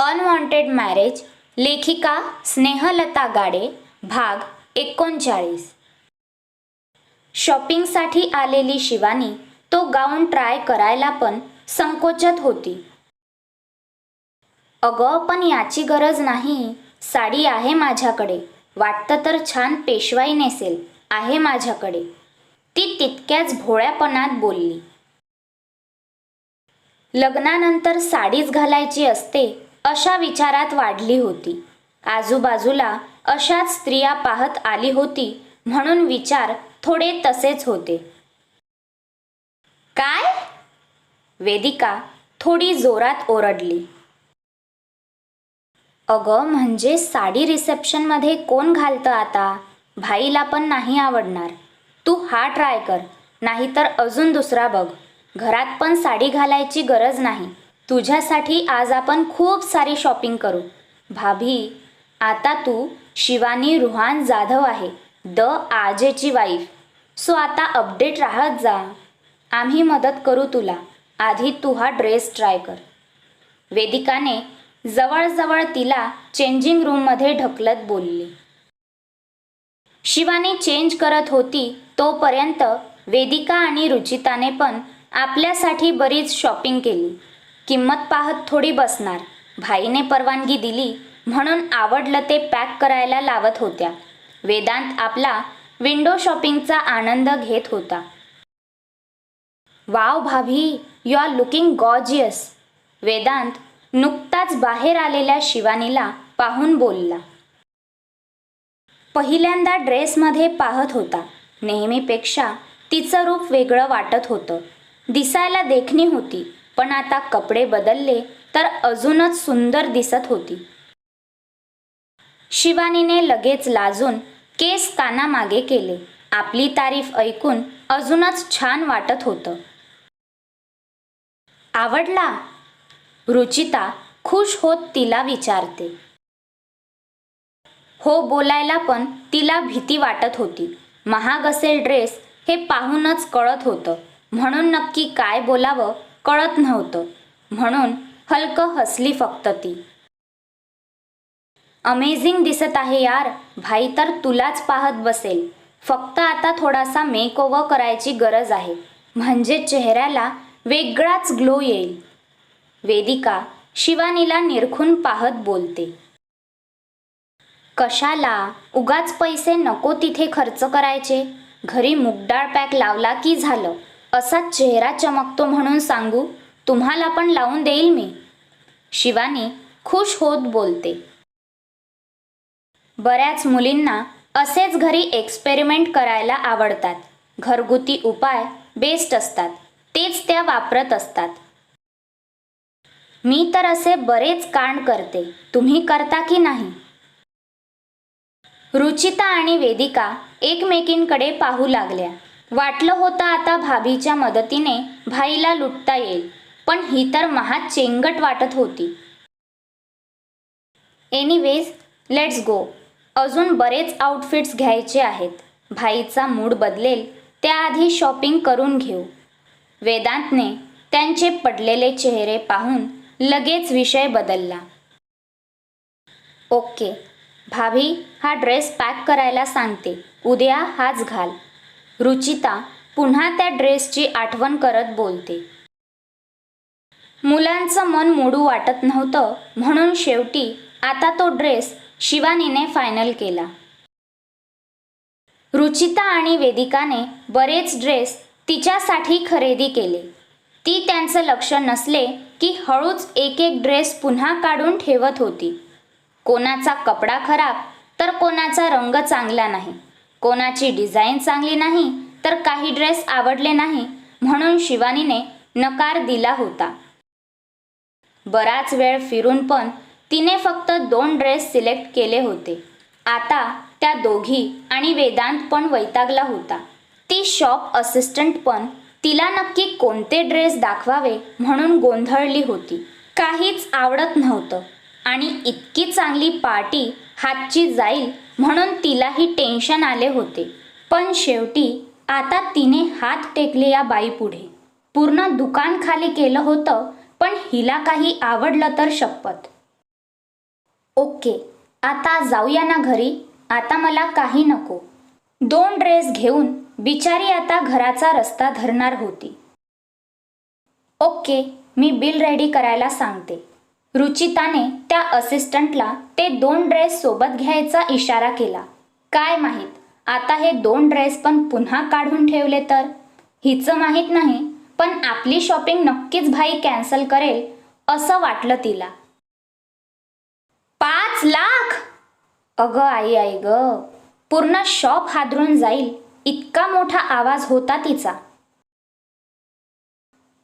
Unwanted marriage लेखिका स्नेहलता गाडे भाग एकोणचाळीस. शॉपिंगसाठी आलेली शिवानी तो गाऊन ट्राय करायला पण संकोचत होती. अगं पण याची गरज नाही. साडी आहे माझ्याकडे. वाटतं तर छान पेशवाई नेसेल. आहे माझ्याकडे. ती तितक्याच भोळ्यापणात बोलली. लग्नानंतर साडीच घालायची असते अशा विचारात वाढली होती. आजूबाजूला अशाच स्त्रिया पाहत आली होती म्हणून विचार थोडे तसेच होते. काय? वेदिका थोडी जोरात ओरडली. अगं म्हणजे साडी रिसेप्शनमध्ये कोण घालतं आता? भाईला पण नाही आवडणार. तू हा ट्राय कर नाहीतर अजून दुसरा बघ. घरात पण साडी घालायची गरज नाही. तुझ्यासाठी आज आपण खूप सारी शॉपिंग करू. भाभी आता तू शिवानी रुहान जाधव आहे द आजेची वाईफ सो आता अपडेट राहत जा. आम्ही मदत करू तुला. आधी तू हा ड्रेस ट्राय कर. वेदिकाने जवळजवळ तिला चेंजिंग रूममध्ये ढकलत बोलली. शिवानी चेंज करत होती तोपर्यंत वेदिका आणि रुचिताने पण आपल्यासाठी बरीच शॉपिंग केली. किंमत पाहत थोडी बसणार. भाईने परवानगी दिली म्हणून आवडलं ते पॅक करायला लावत होत्या. वेदांत आपला विंडो शॉपिंगचा आनंद घेत होता. Wow bhabhi you are looking gorgeous. Vedant नुकताच बाहेर आलेल्या शिवानीला पाहून बोलला. पहिल्यांदा ड्रेसमध्ये पाहत होता. नेहमीपेक्षा तिचं रूप वेगळं वाटत होतं. दिसायला देखणी होती. पण आता कपडे बदलले तर अजूनच सुंदर दिसत होती. शिवानीने लगेच लाजून केस कानामागे केले. आपली तारीफ ऐकून अजूनच छान वाटत होतं. आवडला? रुचिता खुश होत तिला विचारते. हो बोलायला पण तिला भीती वाटत होती. महाग असेल ड्रेस हे पाहूनच कळत होतं. म्हणून नक्की काय बोलावं कळत नव्हतं. म्हणून हलकं हसली फक्त ती. अमेझिंग दिसत आहे यार. भाई तर तुलाच पाहत बसेल. फक्त आता थोडासा मेकओव्हर करायची गरज आहे. म्हणजे चेहऱ्याला वेगळाच ग्लो येईल. वेदिका शिवानीला निरखून पाहत बोलते. कशाला? उगाच पैसे नको तिथे खर्च करायचे. घरी मुगडाळ पॅक लावला की झालं. असा चेहरा चमकतो म्हणून सांगू तुम्हाला पण लावून देईल मी. शिवानी खुश होत बोलते. बऱ्याच मुलींना असेच घरी एक्सपेरिमेंट करायला आवडतात. घरगुती उपाय बेस्ट असतात. तेच त्या वापरत असतात. मी तर असे बरेच कांड करते. तुम्ही करता की नाही? रुचिता आणि वेदिका एकमेकींकडे पाहू लागल्या. वाटलं होतं आता भाभीच्या मदतीने भाईला लुटता येईल पण ही तर महा चेंगट वाटत होती. एनिवेज लेट्स गो अजून बरेच आउटफिट्स घ्यायचे आहेत. भाईचा मूड बदलेल त्याआधी शॉपिंग करून घेऊ. वेदांतने त्यांचे पडलेले चेहरे पाहून लगेच विषय बदलला. ओके भाभी हा ड्रेस पॅक करायला सांगते. उद्या हाच घाल. रुचिता पुन्हा त्या ड्रेसची आठवण करत बोलते. मुलांचं मन मोडू वाटत नव्हतं म्हणून शेवटी आता तो ड्रेस शिवानीने फायनल केला. रुचिता आणि वेदिकाने बरेच ड्रेस तिच्यासाठी खरेदी केले. ती त्यांचं लक्ष नसले की हळूच एक एक ड्रेस पुन्हा काढून ठेवत होती. कोणाचा कपडा खराब तर कोणाचा रंग चांगला नाही. कोणाची डिझाईन चांगली नाही तर काही ड्रेस आवडले नाही म्हणून शिवानीने नकार दिला होता. बराच वेळ फिरून पण तिने फक्त दोन ड्रेस सिलेक्ट केले होते. आता त्या दोघी आणि वेदांत पण वैतागला होता. ती शॉप असिस्टंट पण तिला नक्की कोणते ड्रेस दाखवावे म्हणून गोंधळली होती. काहीच आवडत नव्हतं आणि इतकी चांगली पार्टी हातची जाईल म्हणून तिलाही टेन्शन आले होते. पण शेवटी आता तिने हात टेकले या बाईपुढे. पूर्ण दुकान खाली केलं होतं पण हिला काही आवडलं तर शपथ. ओके आता जाऊया ना घरी आता मला काही नको. दोन ड्रेस घेऊन बिचारी आता घराचा रस्ता धरणार होती. ओके मी बिल रेडी करायला सांगते. रुचिताने त्या असिस्टंटला ते दोन ड्रेस सोबत घ्यायचा इशारा केला. काय माहीत? आता हे दोन ड्रेस पण पुन्हा काढून ठेवले तर? हिचं माहीत नाही पण आपली शॉपिंग नक्कीच भाई कॅन्सल करेल असं वाटलं तिला. पाच लाख? अगं आई आई ग. पूर्ण शॉप हादरून जाईल इतका मोठा आवाज होता तिचा.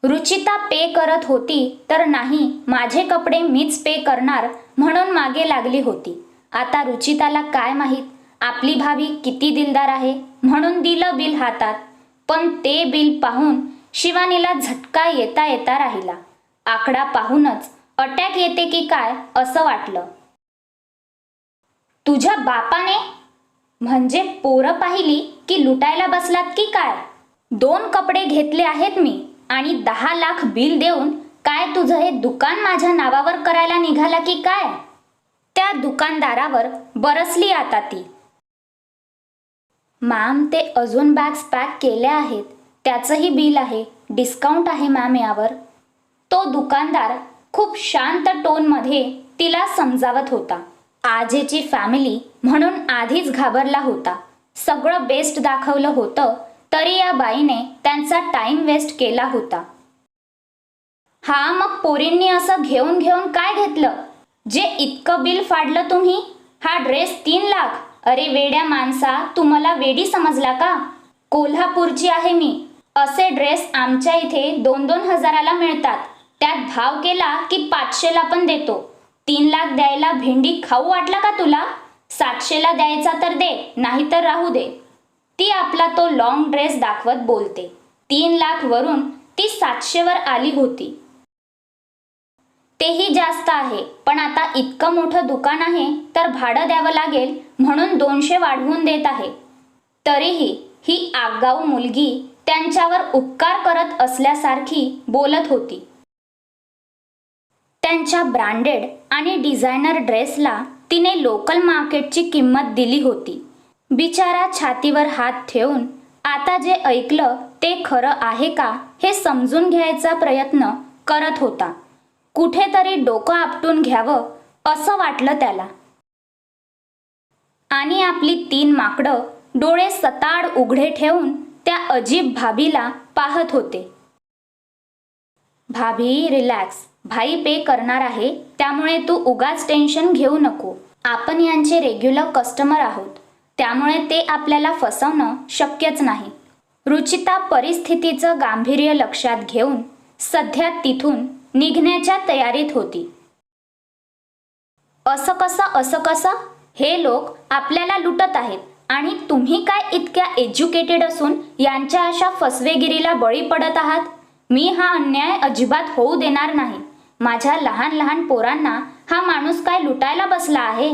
रुचिता पे करत होती तर नाही माझे कपडे मीच पे करणार म्हणून मागे लागली होती. आता रुचिताला काय माहीत? आपली भाभी किती दिलदार आहे म्हणून दिलं बिल हातात. पण ते बिल पाहून शिवानीला झटका येता येता राहिला. आकडा पाहूनच अटॅक येते की काय असं वाटलं. तुझ्या बापाने? म्हणजे पोरं पाहिली की लुटायला बसलात की काय? दोन कपडे घेतले आहेत मी. आणि दहा लाख बिल देऊन काय तुझं हे दुकान माझ्या नावावर करायला निघाला की काय? त्या दुकानदारावर बरसली आता ती. मॅम ते अजून बॅग्स पॅक केल्या आहेत. त्याचंही बिल आहे. डिस्काउंट आहे मॅम यावर. तो दुकानदार खूप शांत टोनमध्ये तिला समजावत होता. आजेची फॅमिली म्हणून आधीच घाबरला होता. सगळं बेस्ट दाखवलं होतं. तरी या बाईने त्यांचा टाइम वेस्ट केला होता. हा मग पोरींनी असं घेऊन घेऊन काय घेतलं? जे इतकं बिल फाडलं तुम्ही? हा ड्रेस तीन लाख. अरे वेड्या माणसा तुम्हाला वेडी समजला का? कोल्हापूरची आहे मी. असे ड्रेस आमच्या इथे दोन दोन हजाराला मिळतात. त्यात भाव केला की पाचशेला पण देतो. तीन लाख द्यायला भेंडी खाऊ वाटला का तुला? सातशेला द्यायचा तर दे नाहीतर राहू दे. ती आपला तो लॉंग ड्रेस दाखवत बोलते. तीन लाख वरून ती सातशेवर आली होती. तेही जास्त आहे पण आता इतकं मोठं दुकान आहे तर भाडं द्यावं लागेल म्हणून दोनशे वाढवून देत आहे. तरीही ही आगाऊ मुलगी त्यांच्यावर उपकार करत असल्यासारखी बोलत होती. त्यांच्या ब्रँडेड आणि डिझायनर ड्रेसला तिने लोकल मार्केटची किंमत दिली होती. बिचारा छातीवर हात ठेवून आता जे ऐकलं ते खरं आहे का हे समजून घ्यायचा प्रयत्न करत होता. कुठेतरी डोकं आपटून घ्यावं असं वाटलं त्याला. आणि आपली तीन माकडं डोळे सताड उघडे ठेवून त्या अजीब भाभीला पाहत होते. भाभी रिलॅक्स भाई पे करणार आहे त्यामुळे तू उगाच टेन्शन घेऊ नको. आपण यांचे रेग्युलर कस्टमर आहोत. त्यामुळे ते आपल्याला फसवणं शक्यच नाही. रुचिता परिस्थितीचं गांभीर्य लक्षात घेऊन सध्या तिथून निघण्याच्या तयारीत होती. असं कसं असं कसं? हे लोक आपल्याला लुटत आहेत आणि तुम्ही काय इतक्या एज्युकेटेड असून यांच्या अशा फसवेगिरीला बळी पडत आहात? मी हा अन्याय अजिबात होऊ देणार नाही. माझ्या लहान लहान पोरांना हा माणूस काय लुटायला बसला आहे?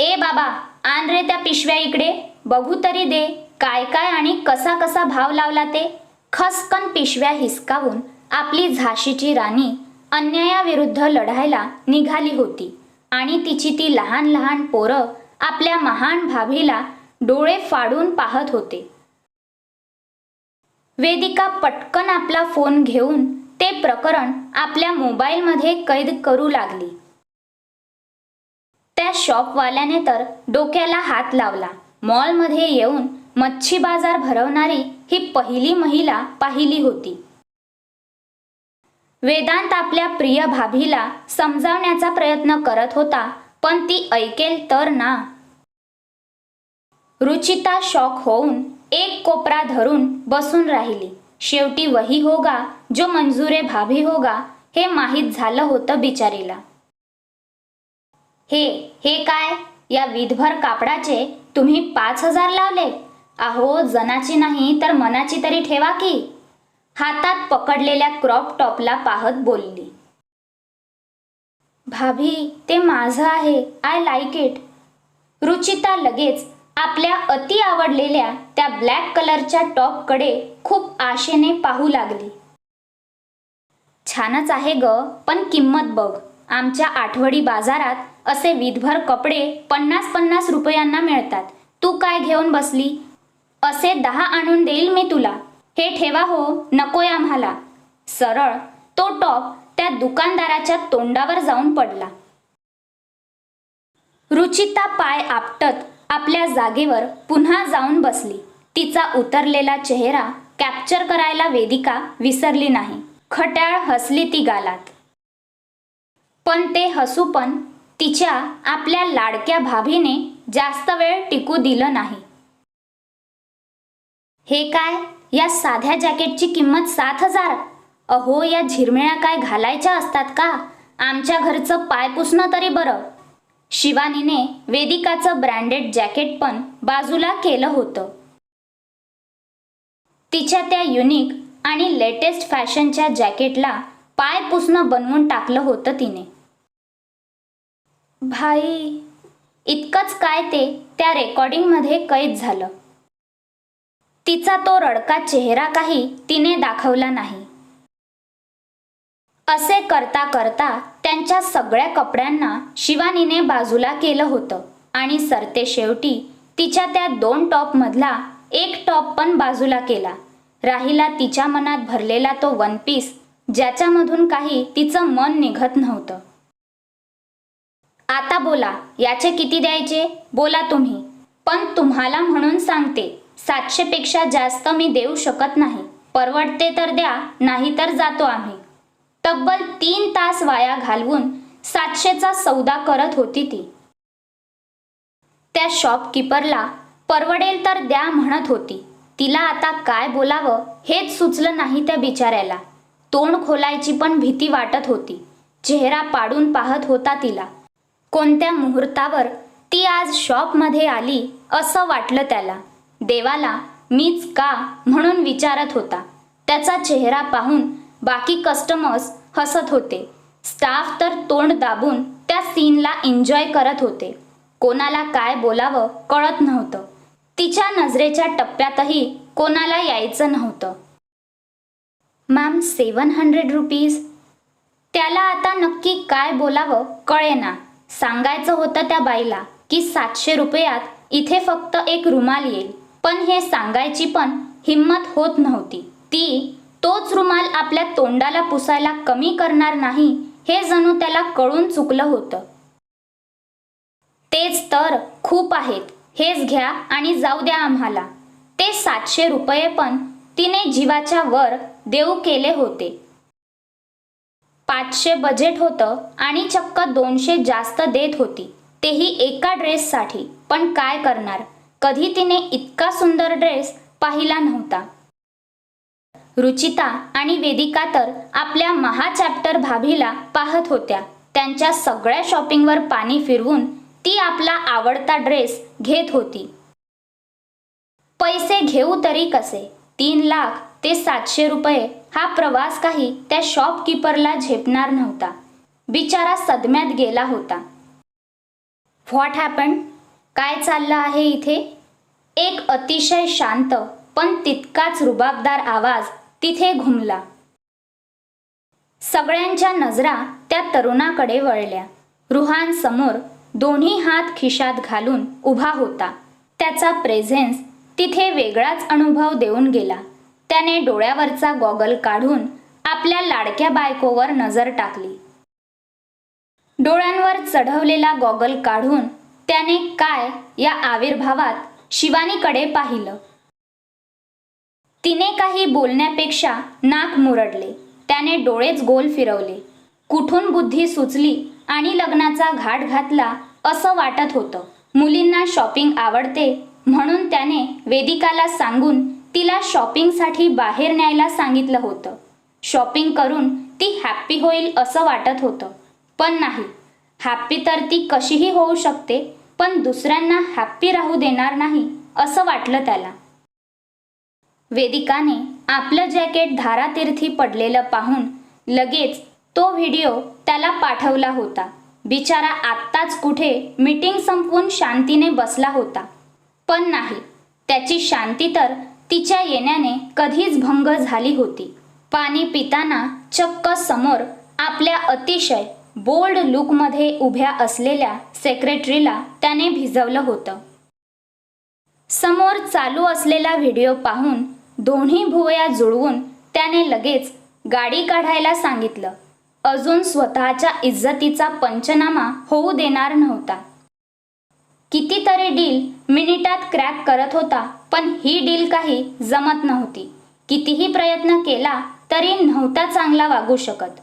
ए बाबा! आण रे त्या पिशव्या इकडे. बघू तरी दे. काय काय आणि कसा कसा भाव लावला ते. खसकन पिशव्या हिसकावून आपली झाशीची राणी अन्यायाविरुद्ध लढायला निघाली होती. आणि तिची ती लहान लहान पोरं आपल्या महान भाभीला डोळे फाडून पाहत होते. वेदिका पटकन आपला फोन घेऊन ते प्रकरण आपल्या मोबाईलमध्ये कैद करू लागली. त्या शॉपवाल्याने तर डोक्याला हात लावला. मॉलमध्ये येऊन मच्छी बाजार भरवणारी ही पहिली महिला पाहिली होती. वेदांत आपल्या प्रिय भाभीला समजावण्याचा प्रयत्न करत होता पण ती ऐकेल तर ना. रुचिता शॉक होऊन एक कोपरा धरून बसून राहिली. शेवटी वही होगा जो मंजुरे भाभी होगा हे माहीत झालं होतं बिचारीला. हे हे काय? या विधभर कापडाचे तुम्ही पाच हजार लावले. अहो जनाची नाही तर मनाची तरी ठेवा की. हातात पकडलेल्या क्रॉप टॉपला पाहत बोलली. भाभी ते माझं आहे. I like it. रुचिता लगेच आपल्या अति आवडलेल्या त्या ब्लॅक कलरच्या टॉपकडे खूप आशेने पाहू लागली. छानच आहे ग पण किंमत बघ. आमच्या आठवडी बाजारात असे विधभर कपडे पन्नास पन्नास रुपयांना मिळतात. तू काय घेऊन बसली? असे दहा आणून देईल मी तुला. हे ठेवा हो नकोय आम्हाला. सरळ तो टॉप त्या दुकानदाराच्या तोंडावर जाऊन पडला. रुचिता पाय आपटत आपल्या जागेवर पुन्हा जाऊन बसली. तिचा उतरलेला चेहरा कॅप्चर करायला वेदिका विसरली नाही. खट्याळ हसली ती गालात. पण ते हसू पण तिच्या आपल्या लाडक्या भाभीने जास्त वेळ टिकू दिलं नाही. हे काय? या साध्या जॅकेटची किंमत सात हजार? अहो या झिरमिळ्या काय घालायच्या असतात का? आमच्या घरचं पाय पुसणं तरी बरं. शिवानीने वेदिकाचं ब्रँडेड जॅकेट पण बाजूला केलं होतं. तिच्या त्या युनिक आणि लेटेस्ट फॅशनच्या जॅकेटला पाय पुसणं बनवून टाकलं होतं तिने. भाई इतकंच काय ते? त्या रेकॉर्डिंगमध्ये कैद झालं. तिचा तो रडका चेहरा काही तिने दाखवला नाही. असे करता करता त्यांच्या सगळ्या कपड्यांना शिवानीने बाजूला केलं होतं आणि सरते शेवटी तिच्या त्या दोन टॉपमधला एक टॉप पण बाजूला केला. राहिला तिच्या मनात भरलेला तो वन पीस ज्याच्यामधून काही तिचं मन निघत नव्हतं. आता बोला याचे किती द्यायचे? बोला तुम्ही. पण तुम्हाला म्हणून सांगते सातशेपेक्षा जास्त मी देऊ शकत नाही. परवडते तर द्या नाही तर जातो आम्ही. तब्बल तीन तास वाया घालवून सातशेचा सौदा करत होती ती. त्या शॉपकीपरला परवडेल तर द्या म्हणत होती. तिला आता काय बोलावं हेच सुचलं नाही त्या बिचाऱ्याला. तोंड खोलायची पण भीती वाटत होती. चेहरा पाडून पाहत होता तिला. कोणत्या मुहूर्तावर ती आज शॉपमध्ये आली असं वाटलं त्याला. देवाला मीच का म्हणून विचारत होता. त्याचा चेहरा पाहून बाकी कस्टमर्स हसत होते. स्टाफ तर तोंड दाबून त्या सीनला एन्जॉय करत होते. कोणाला काय बोलावं कळत नव्हतं. तिच्या नजरेच्या टप्प्यातही कोणाला यायचं नव्हतं. मॅम सेवन हंड्रेड रुपीज त्याला आता नक्की काय बोलावं कळेना. सांगायचं होतं त्या बाईला की सातशे रुपयात इथे फक्त एक रुमाल येईल. पण हे सांगायची पण हिंमत होत नव्हती. ती तोच रुमाल आपल्या तोंडाला पुसायला कमी करणार नाही हे जणू त्याला कळून चुकलं होतं. तेच तर खूप आहेत. हेच घ्या आणि जाऊ द्या आम्हाला. ते सातशे रुपये पण तिने जीवाच्या वर देऊ केले होते. पाचशे बजेट होतं आणि चक्क दोनशे जास्त देत होती. तेही एका ड्रेससाठी पण काय करणार? कधी तिने इतका सुंदर ड्रेस पाहिला नव्हता. रुचिता आणि वेदिका तर आपल्या महा चॅप्टर भाभीला पाहत होत्या. त्यांच्या सगळ्या शॉपिंगवर पाणी फिरवून ती आपला आवडता ड्रेस घेत होती. पैसे घेऊ तरी कसे? तीन लाख ते सातशे रुपये हा प्रवास काही त्या शॉपकीपरला झेपणार नव्हता. बिचारा सदम्यात गेला होता. व्हॉट हॅपन काय चाललं आहे इथे? एक अतिशय शांत पण तितकाच रुबाबदार आवाज तिथे घुमला. सगळ्यांच्या नजरा त्या तरुणाकडे वळल्या. रुहानसमोर दोन्ही हात खिशात घालून उभा होता. त्याचा प्रेझेन्स तिथे वेगळाच अनुभव देऊन गेला. त्याने डोळ्यावरचा गॉगल काढून आपल्या लाडक्या बायकोवर नजर टाकली. डोळ्यांवर चढवलेला गॉगल काढून त्याने काय या आविर्भावात शिवानीकडे पाहिलं. तिने काही बोलण्यापेक्षा नाक मुरडले. त्याने डोळेच गोल फिरवले. कुठून बुद्धी सुचली आणि लग्नाचा घाट घातला असं वाटत होतं. मुलींना शॉपिंग आवडते म्हणून त्याने वेदिकाला सांगून तिला शॉपिंगसाठी बाहेर न्यायला सांगितलं होतं. शॉपिंग करून ती हॅप्पी होईल असं वाटत होतं. पण नाही. हॅप्पी तर ती कशीही होऊ शकते पण दुसऱ्यांना हॅप्पी राहू देणार नाही असं वाटलं त्याला. वेदिकाने आपलं जॅकेट धारातीर्थी पडलेलं पाहून लगेच तो व्हिडिओ त्याला पाठवला होता. बिचारा आत्ताच कुठे मीटिंग संपवून शांतीने बसला होता. पण नाही. त्याची शांती तर तिच्या येण्याने कधीच भंग झाली होती. पाणी पिताना चक्क समोर आपल्या अतिशय बोल्ड लुकमध्ये उभ्या असलेल्या सेक्रेटरीला त्याने भिजवलं होतं. समोर चालू असलेला व्हिडिओ पाहून दोन्ही भुवया जुळवून त्याने लगेच गाडी काढायला सांगितलं. अजून स्वतःच्या इज्जतीचा पंचनामा होऊ देणार नव्हता. कितीतरी डील मिनिटात क्रॅक करत होता. पण ही डील काही जमत नव्हती. कितीही प्रयत्न केला तरी नव्हता चांगला वागू शकत.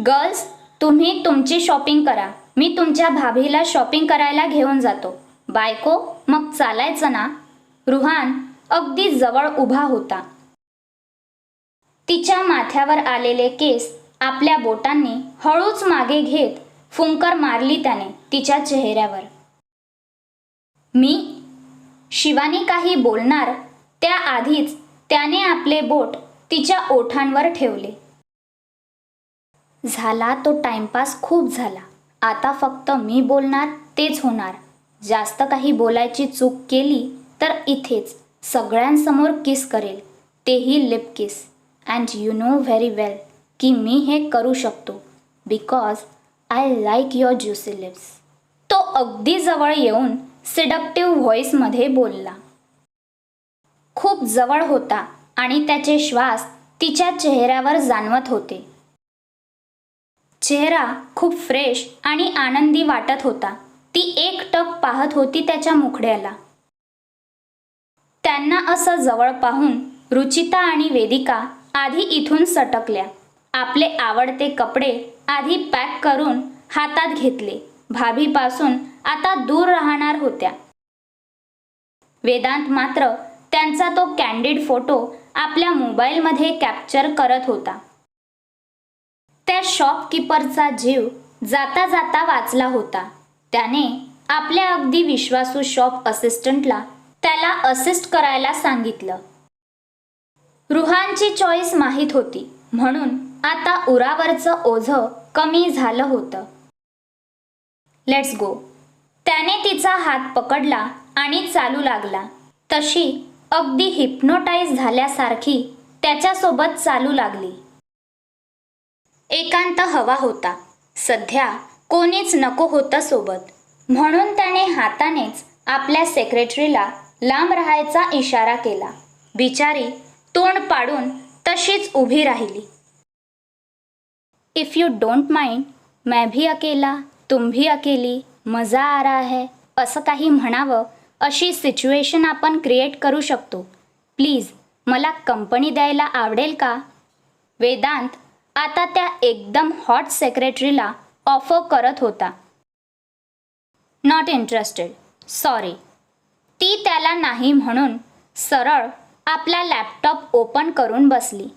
गर्ल्स तुम्ही तुमची शॉपिंग करा. मी तुमच्या भाभीला शॉपिंग करायला घेऊन जातो. बायको मग चालायचं ना? रुहान अगदी जवळ उभा होता. तिच्या माथ्यावर आलेले केस आपल्या बोटांनी हळूच मागे घेत फुंकर मारली त्याने तिच्या चेहऱ्यावर. मी शिवानी काही बोलणार त्याआधीच त्याने आपले बोट तिच्या ओठांवर ठेवले. झाला तो टाइमपास खूप झाला. आता फक्त मी बोलणार तेच होणार. जास्त काही बोलायची चूक केली तर इथेच सगळ्यांसमोर किस करेल तेही lip kiss. And you know very well की मी हे करू शकतो because I like your juicy lips तो अगदी जवळ येऊन सिडक्टिव्ह व्हॉइसमध्ये बोलला. खूप जवळ होता आणि त्याचे श्वास तिच्या चेहऱ्यावर जाणवत होते. चेहरा खूप फ्रेश आणि आनंदी वाटत होता. ती एक टक पाहत होती त्याच्या मुखड्याला. त्यांना असं जवळ पाहून रुचिता आणि वेदिका आधी इथून सटकल्या. आपले आवडते कपडे आधी पॅक करून हातात घेतले. भाभीपासून आता दूर राहणार होत्या. वेदांत मात्र त्यांचा तो कॅन्डिड फोटो आपल्या मोबाईलमध्ये कॅप्चर करत होता. त्या शॉपकीपरचा जीव जाता जाता वाचला होता. त्याने आपल्या अगदी विश्वासू शॉप असिस्टंटला त्याला असिस्ट करायला सांगितलं. रुहानची चॉईस माहीत होती म्हणून आता उरावरचं ओझं कमी झालं होतं. लेट्स गो त्याने तिचा हात पकडला आणि चालू लागला. तशी अगदी हिप्नोटाईज झाल्यासारखी त्याच्यासोबत चालू लागली. एकांत हवा होता. सध्या कोणीच नको होतं सोबत. म्हणून त्याने हातानेच आपल्या सेक्रेटरीला लांब राहायचा इशारा केला. बिचारी तोंड पाडून तशीच उभी राहिली. इफ यू डोंट माइंड मैं भी अकेला? तुम्ही अकेली मजा आ रहा है असं काही म्हणावं अशी सिच्युएशन आपण क्रिएट करू शकतो. प्लीज मला कंपनी द्यायला आवडेल का? वेदांत आता त्या एकदम हॉट सेक्रेटरीला ऑफर करत होता. नॉट इंटरेस्टेड सॉरी ती त्याला नाही म्हणून सरळ आपला लॅपटॉप ओपन करून बसली.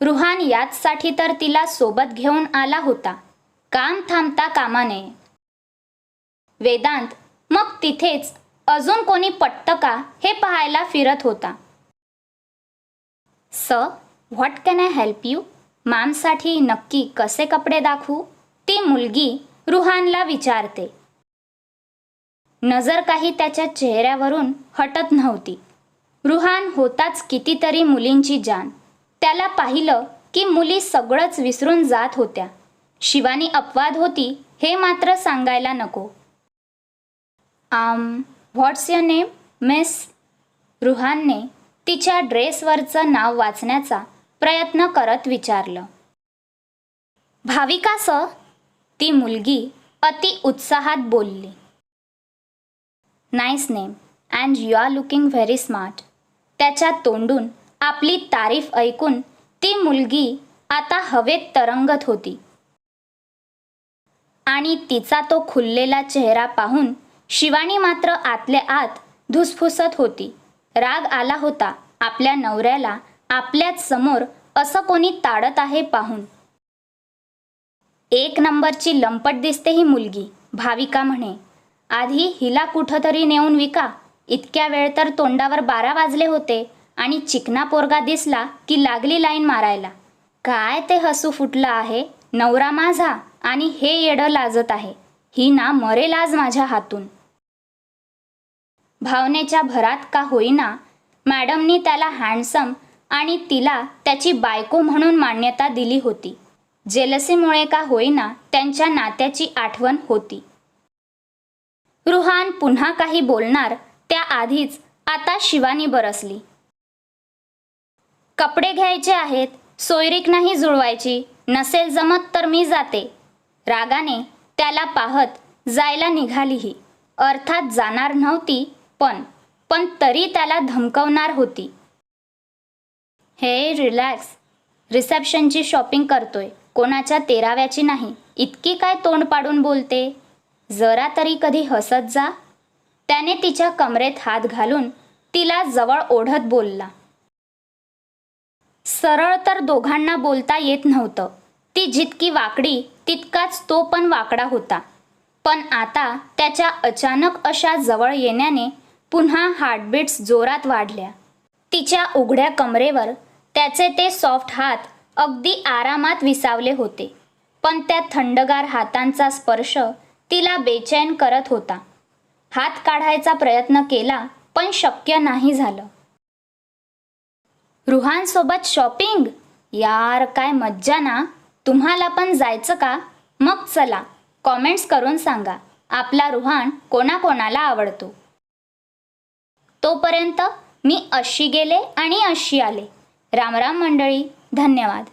रुहान याचसाठी तर तिला सोबत घेऊन आला होता. काम थांबता कामा नये वेदांत मग तिथेच अजून कोणी पटतं का हे पाहायला फिरत होता. स what can I help you? मॅमसाठी नक्की कसे कपडे दाखवू? ती मुलगी रुहानला विचारते. नजर काही त्याच्या चेहऱ्यावरून हटत नव्हती. रुहान होताच कितीतरी मुलींची जान त्याला पाहिलं की मुली सगळंच विसरून जात होत्या. शिवानी अपवाद होती हे मात्र सांगायला नको. Um what's your name? Miss रुहानने तिच्या ड्रेसवरचं नाव वाचण्याचा प्रयत्न करत विचारलं. भाविका स ती मुलगी अति उत्साहात बोलली. Nice name and you are looking very smart. त्याच्या तोंडून आपली तारीफ ऐकून ती मुलगी आता हवेत तरंगत होती. आणि तिचा तो खुललेला चेहरा पाहून शिवानी मात्र आतले आत धुसफुसत होती. राग आला होता आपल्या नवऱ्याला आपल्याच समोर असं कोणी ताडत आहे पाहून. एक नंबरची लंपट दिसते ही मुलगी भाविका म्हणे. आधी हिला कुठंतरी नेऊन विका. इतक्या वेळ तर तोंडावर बारा वाजले होते आणि चिकना पोरगा दिसला की लागली लाईन मारायला. काय ते हसू फुटलं आहे? नवरा माझा. आणि हे येडं लाजत आहे. ही ना मरेल आज माझ्या हातून. भावनेच्या भरात का होईना मॅडमनी त्याला हँडसम आणि तिला त्याची बायको म्हणून मान्यता दिली होती. जेलसीमुळे का होईना त्यांच्या नात्याची आठवण होती. रुहान पुन्हा काही बोलणार त्याआधीच आता शिवानी बरसली. कपडे घ्यायचे आहेत सोयरीक नाही जुळवायची नसेल जमत तर मी जाते. रागाने त्याला पाहत जायला निघालीही. अर्थात जाणार नव्हती पण पण तरी त्याला धमकवणार होती. हे रिलॅक्स. रिसेप्शनची शॉपिंग करतोय. कोणाच्या तेराव्याची नाही. इतकी काय तोंड पाडून बोलते? जरा तरी कधी हसत जा. त्याने तिच्या कमरेत हात घालून तिला जवळ ओढत बोलला. सरळ तर दोघांना बोलता येत नव्हतं. ती जितकी वाकडी तितकाच तो पण वाकडा होता. पण आता त्याच्या अचानक अशा जवळ येण्याने पुन्हा हार्टबीट्स जोरात वाढल्या. तिच्या उघड्या कमरेवर त्याचे ते सॉफ्ट हात अगदी आरामात विसावले होते. पण त्या थंडगार हातांचा स्पर्श तिला बेचैन करत होता. हात काढायचा प्रयत्न केला पण शक्य नाही झालं. रुहानसोबत शॉपिंग यार काय मज्जा ना. तुम्हाला पण जायचं का? मग चला कॉमेंट्स करून सांगा. आपला रुहान कोणाकोणाला आवडतो? तोपर्यंत मी अशी गेले आणि अशी आले. रामराम मंडळी धन्यवाद.